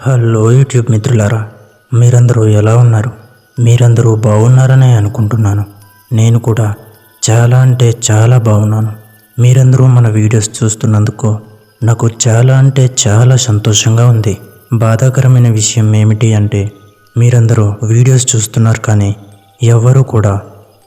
Hello YouTube మిత్రులారా మీరందరూ ఎలా ఉన్నారు? మీరందరూ బాగున్నారనే అనుకుంటున్నాను. నేను కూడా చాలా అంటే చాలా బాగున్నాను. మీరందరూ మన వీడియోస్ చూస్తున్నందుకు నాకు చాలా అంటే చాలా సంతోషంగా ఉంది. బాధాకరమైన విషయం ఏమిటి అంటే మీరందరూ వీడియోస్ చూస్తున్నారు కానీ ఎవ్వరూ కూడా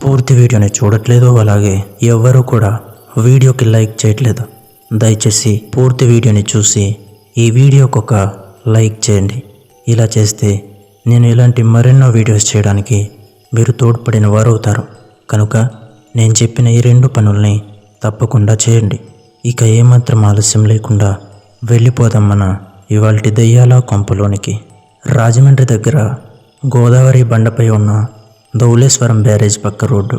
పూర్తి వీడియోని చూడట్లేదు. అలాగే ఎవ్వరూ కూడా వీడియోకి లైక్ చేయట్లేదు. దయచేసి పూర్తి వీడియోని చూసి ఈ వీడియోకొక ఒక లైక్ చేయండి. ఇలా చేస్తే నేను ఇలాంటి మరెన్నో వీడియోస్ చేయడానికి మీరు తోడ్పడిన వారు అవుతారు కనుక నేను చెప్పిన ఈ రెండు పనుల్ని తప్పకుండా చేయండి. ఇక ఏమాత్రం ఆలస్యం లేకుండా వెళ్ళిపోదాం మన ఇవాల్టి దయ్యాల కొంపలోనికి. రాజమండ్రి దగ్గర గోదావరి బండపై ఉన్న ధౌలేశ్వరం బ్యారేజ్ పక్క రోడ్డు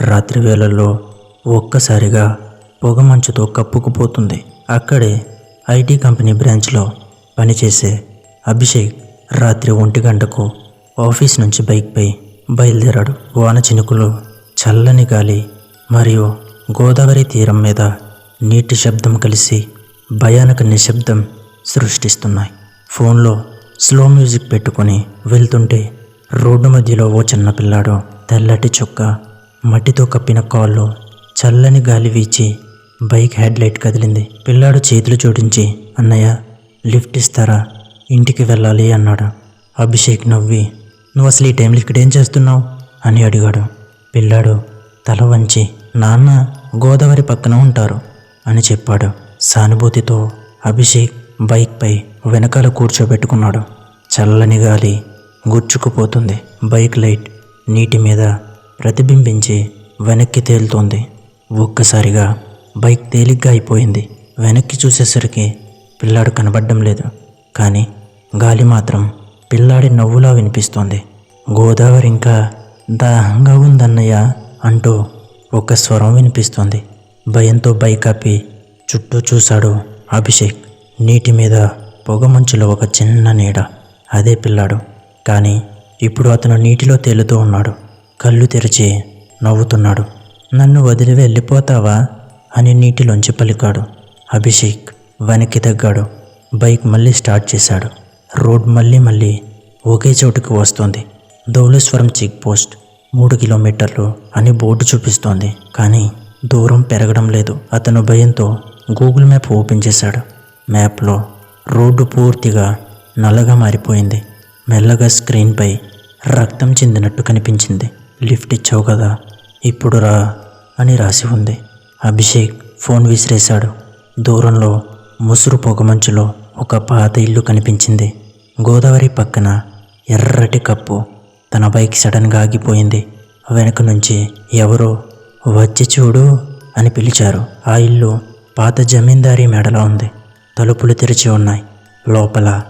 రాత్రి వేళల్లో ఒక్కసారిగా పొగమంచుతో కప్పుకుపోతుంది. అక్కడే ఐటీ కంపెనీ బ్రాంచ్లో పనిచేసే అభిషేక్ రాత్రి ఒంటి గంటకు ఆఫీస్ నుంచి బైక్పై బయలుదేరాడు. వాన చినుకులు చల్లని గాలి మరియు గోదావరి తీరం మీద నీటి శబ్దం కలిసి భయానక నిశ్శబ్దం సృష్టిస్తున్నాయి. ఫోన్లో స్లో మ్యూజిక్ పెట్టుకొని వెళ్తుంటే రోడ్డు మధ్యలో ఓ చిన్న పిల్లాడు తెల్లటి చొక్క మట్టితో కప్పిన కాళ్ళు చల్లని గాలి వీచి బైక్ హెడ్ లైట్ కదిలింది. పిల్లాడు చేతులు జోడించి అన్నయ్య లిఫ్ట్ ఇస్తారా? ఇంటికి వెళ్ళాలి అన్నాడు. అభిషేక్ నవ్వి నువ్వు అసలు ఈ టైంలో ఇక్కడ ఏం చేస్తున్నావు? అని అడిగాడు. పిల్లాడు తల వంచి నాన్న గోదావరి పక్కన ఉంటారు అని చెప్పాడు. సానుభూతితో అభిషేక్ బైక్పై వెనకాల కూర్చోబెట్టుకున్నాడు. చల్లని గాలి గుచ్చుకుపోతుంది. బైక్ లైట్ నీటి మీద ప్రతిబింబించి వెనక్కి తేలుతోంది. ఒక్కసారిగా బైక్ తేలిగ్గా అయిపోయింది. వెనక్కి చూసేసరికి పిల్లాడు కనబడడం లేదు. కానీ గాలి మాత్రం పిల్లాడి నవ్వులా వినిపిస్తోంది. గోదావరి ఇంకా దాహంగా ఉందన్నయ్య అంటూ ఒక స్వరం వినిపిస్తోంది. భయంతో బైకాపి చుట్టూ చూశాడు అభిషేక్. నీటి మీద పొగమంచులో ఒక చిన్న నీడ. అదే పిల్లాడు. కానీ ఇప్పుడు అతను నీటిలో తేలుతూ ఉన్నాడు. కళ్ళు తెరిచి నవ్వుతున్నాడు. నన్ను వదిలి వెళ్ళిపోతావా? అని నీటిలోంచి పలికాడు అభిషేక్. వెనక్కి తగ్గాడు. బైక్ మళ్ళీ స్టార్ట్ చేశాడు. రోడ్ మళ్ళీ మళ్ళీ ఒకే చోటుకు వస్తుంది. ధౌలేశ్వరం చెక్ పోస్ట్ మూడు కిలోమీటర్లు అని బోర్డు చూపిస్తోంది. కానీ దూరం పెరగడం లేదు. అతను భయంతో గూగుల్ మ్యాప్ ఓపెన్ చేశాడు. మ్యాప్లో రోడ్డు పూర్తిగా నల్లగా మారిపోయింది. మెల్లగా స్క్రీన్పై రక్తం చెందినట్టు కనిపించింది. లిఫ్ట్ ఇచ్చావు కదా ఇప్పుడు రా అని రాసి ఉంది. అభిషేక్ ఫోన్ విసిరేశాడు. దూరంలో ముసురు పొగమంచులో ఒక పాత ఇల్లు కనిపించింది. గోదావరి పక్కన ఎర్రటి కప్పు తన బైక్ సడన్గా ఆగిపోయింది. వెనక నుంచి ఎవరో వచ్చి చూడు అని పిలిచారు. ఆ ఇల్లు పాత జమీందారీ మెడలో ఉంది. తలుపులు తెరిచి ఉన్నాయి. లోపల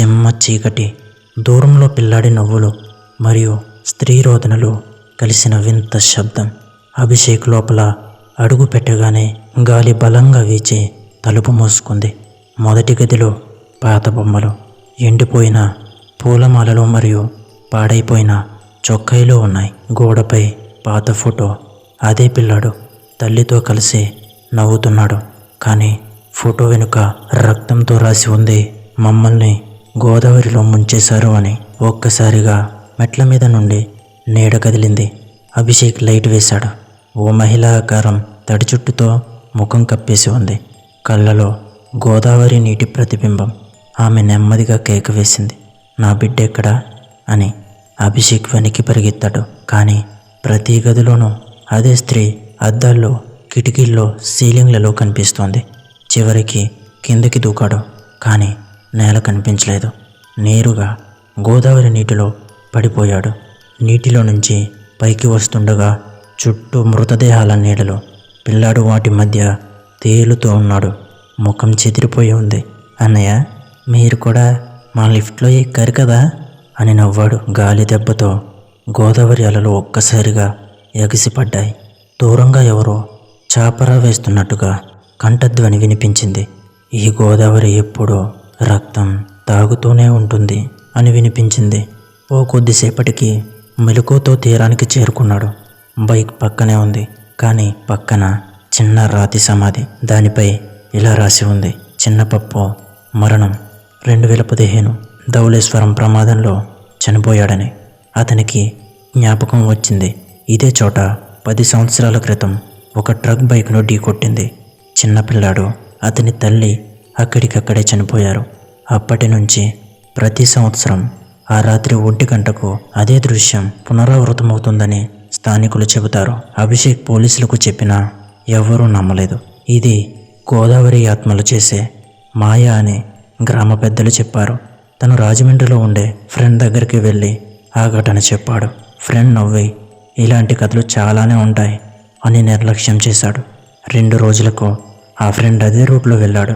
చెమ్మ చీకటి దూరంలో పిల్లాడి నవ్వులు మరియు స్త్రీ రోదనలు కలిసిన వింత శబ్దం. అభిషేక్ లోపల అడుగు పెట్టగానే గాలి బలంగా వీచి తలుపు మూసుకుంది. మొదటి గదిలో పాత బొమ్మలు ఎండిపోయిన పూలమాలలు మరియు పాడైపోయిన చొక్కాయిలు ఉన్నాయి. గోడపై పాత ఫోటో. అదే పిల్లాడు తల్లితో కలిసి నవ్వుతున్నాడు. కానీ ఫోటో వెనుక రక్తంతో రాసి ఉంది. మమ్మల్ని గోదావరిలో ముంచేశారు అని ఒక్కసారిగా మెట్ల మీద నుండి నీడ కదిలింది. అభిషేక్ లైట్ వేశాడు. ఓ మహిళా ఆకారం తడి చుట్టుతో ముఖం కప్పేసి ఉంది. కళ్ళలో గోదావరి నీటి ప్రతిబింబం ఆమె నెమ్మదిగా కేక వేసింది. నా బిడ్డ ఎక్కడా అని అభిషేక్ వెనక్కి పరిగెత్తాడు. కానీ ప్రతి గదిలోనూ అదే స్త్రీ అద్దాల్లో కిటికీల్లో సీలింగ్లలో కనిపిస్తోంది. చివరికి కిందకి దూకాడు. కానీ నేల కనిపించలేదు. నేరుగా గోదావరి నీటిలో పడిపోయాడు. నీటిలో నుంచి పైకి వస్తుండగా చుట్టూ మృతదేహాల నీడలు పిల్లాడు వాటి మధ్య తేలుతూ ఉన్నాడు. ముఖం చెదిరిపోయి ఉంది. అన్నయ్య మీరు కూడా మా లిఫ్ట్లో ఎక్కారు కదా? అని నవ్వాడు గాలి దెబ్బతో. గోదావరి అలలు ఒక్కసారిగా ఎగసిపడ్డాయి. దూరంగా ఎవరో చాపరా వేస్తున్నట్టుగా కంఠధ్వని వినిపించింది. ఈ గోదావరి ఎప్పుడూ రక్తం తాగుతూనే ఉంటుంది అని వినిపించింది. ఓ కొద్దిసేపటికి మెలకుతో తీరానికి చేరుకున్నాడు. బైక్ పక్కనే ఉంది. కానీ పక్కన చిన్న రాతి సమాధి. దానిపై ఇలా రాసి ఉంది. చిన్న పప్పు మరణం. రెండు వేల పదిహేను ధవళేశ్వరం ప్రమాదంలో చనిపోయాడని అతనికి జ్ఞాపకం వచ్చింది. ఇదే చోట పది సంవత్సరాల క్రితం ఒక ట్రక్ బైక్ను ఢీకొట్టింది. చిన్నపిల్లాడు అతని తల్లి అక్కడికక్కడే చనిపోయారు. అప్పటి నుంచి ప్రతి సంవత్సరం ఆ రాత్రి ఒంటి గంటకు అదే దృశ్యం పునరావృతమవుతుందని స్థానికులు చెబుతారు. అభిషేక్ పోలీసులకు చెప్పినా ఎవరూ నమ్మలేదు. ఇది గోదావరి ఆత్మలు చేసే మాయ అని గ్రామ పెద్దలు చెప్పారు. తను రాజమండ్రిలో ఉండే ఫ్రెండ్ దగ్గరికి వెళ్ళి ఆ ఘటన చెప్పాడు. ఫ్రెండ్ నవ్వి ఇలాంటి కథలు చాలానే ఉంటాయి అని నిర్లక్ష్యం చేశాడు. రెండు రోజులకు ఆ ఫ్రెండ్ అదే రూట్లో వెళ్ళాడు.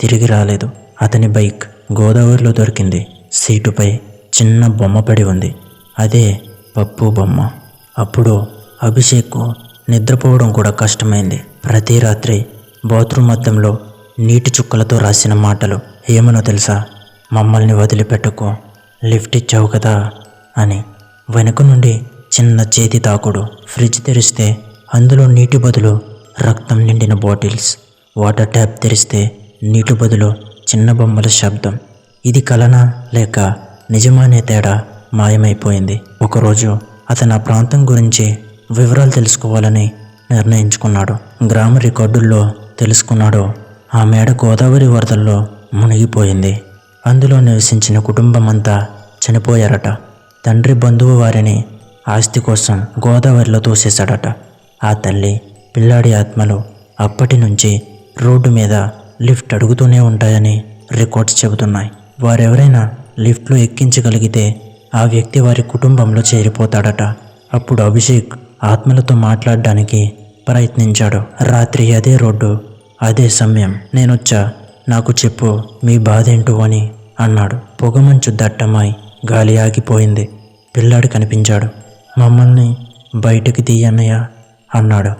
తిరిగి రాలేదు. అతని బైక్ గోదావరిలో దొరికింది. సీటుపై చిన్న బొమ్మ పడి ఉంది. అదే పప్పు బొమ్మ. అప్పుడు అభిషేక్ నిద్రపోవడం కూడా కష్టమైంది. ప్రతి రాత్రి బాత్రూమ్ అద్దంలో నీటి చుక్కలతో రాసిన మాటలు ఏమనో తెలుసా? మమ్మల్ని వదిలిపెట్టకు. లిఫ్ట్ ఇచ్చావు కదా అని. వెనుక నుండి చిన్న చేతి తాకుడు ఫ్రిడ్జ్ తెరిస్తే అందులో నీటి బదులు రక్తం నిండిన బాటిల్స్ వాటర్ ట్యాప్ తెరిస్తే నీటి బదులు చిన్న బొమ్మల శబ్దం. ఇది కలనా లేక నిజమానే తేడా మాయమైపోయింది? ఒకరోజు అతను ఆ ప్రాంతం గురించి వివరాలు తెలుసుకోవాలని నిర్ణయించుకున్నాడు. గ్రామ రికార్డుల్లో తెలుసుకున్నాడు. ఆ మేడ గోదావరి వరదల్లో మునిగిపోయింది. అందులో నివసించిన కుటుంబం అంతా చనిపోయారట. తండ్రి బంధువు వారిని ఆస్తి కోసం గోదావరిలో తోసేశాడట. ఆ తల్లి పిల్లాడి ఆత్మలు అప్పటి నుంచి రోడ్డు మీద లిఫ్ట్ అడుగుతూనే ఉంటాయని రికార్డ్స్ చెబుతున్నాయి. వారెవరైనా లిఫ్ట్లో ఎక్కించగలిగితే ఆ వ్యక్తి వారి కుటుంబంలో చేరిపోతాడట. అప్పుడు అభిషేక్ ఆత్మలతో మాట్లాడడానికి ప్రయత్నించాడు. రాత్రి అదే రోడ్డు అదే సమయం. నేనొచ్చా నాకు చెప్పు మీ బాధేంటో అని అన్నాడు. పొగమంచు దట్టమాయి గాలి ఆగిపోయింది. పిల్లాడు కనిపించాడు. మమ్మల్ని బయటకి తీయన్నయ్య అన్నాడు.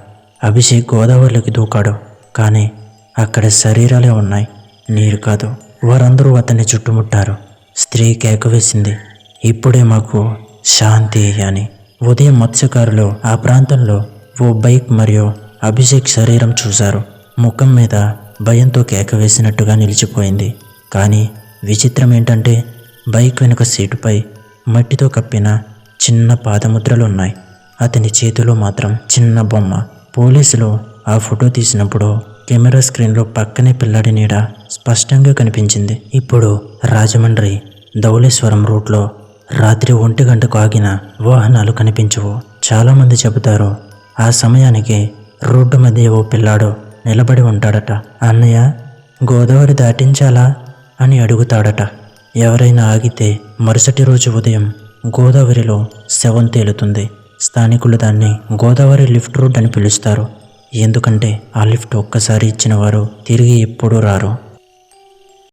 అభిషేక్ గోదావరిలోకి దూకాడు. కానీ అక్కడ శరీరాలే ఉన్నాయి నీరు కాదు. వారందరూ అతన్ని చుట్టుముట్టారు. స్త్రీ కేక వేసింది. ఇప్పుడే మాకు శాంతి అని. ఉదయం మత్స్యకారులు ఆ ప్రాంతంలో ఓ బైక్ మరియు అభిషేక్ శరీరం చూశారు. ముఖం మీద భయంతో కేక వేసినట్టుగా నిలిచిపోయింది. కానీ విచిత్రం ఏంటంటే బైక్ వెనుక సీటుపై మట్టితో కప్పిన చిన్న పాదముద్రలు ఉన్నాయి అతని చేతిలో మాత్రం చిన్న బొమ్మ. పోలీసులు ఆ ఫోటో తీసినప్పుడు కెమెరా స్క్రీన్లో పక్కనే పిల్లాడి నీడ స్పష్టంగా కనిపించింది. ఇప్పుడు రాజమండ్రి ధౌళేశ్వరం రూట్లో రాత్రి ఒంటి గంటకు ఆగిన వాహనాలు కనిపించవు. చాలామంది చెబుతారు ఆ సమయానికి రోడ్డు మధ్య ఓ పిల్లాడు నిలబడి ఉంటాడట. అన్నయ్య గోదావరి దాటించాలా అని అడుగుతాడట. ఎవరైనా ఆగితే మరుసటి రోజు ఉదయం గోదావరిలో శవం తేలుతుంది. స్థానికులు దాన్ని గోదావరి లిఫ్ట్ రోడ్ అని పిలుస్తారు. ఎందుకంటే ఆ లిఫ్ట్ ఒక్కసారి ఇచ్చిన వారు తిరిగి ఎప్పుడూ రారు.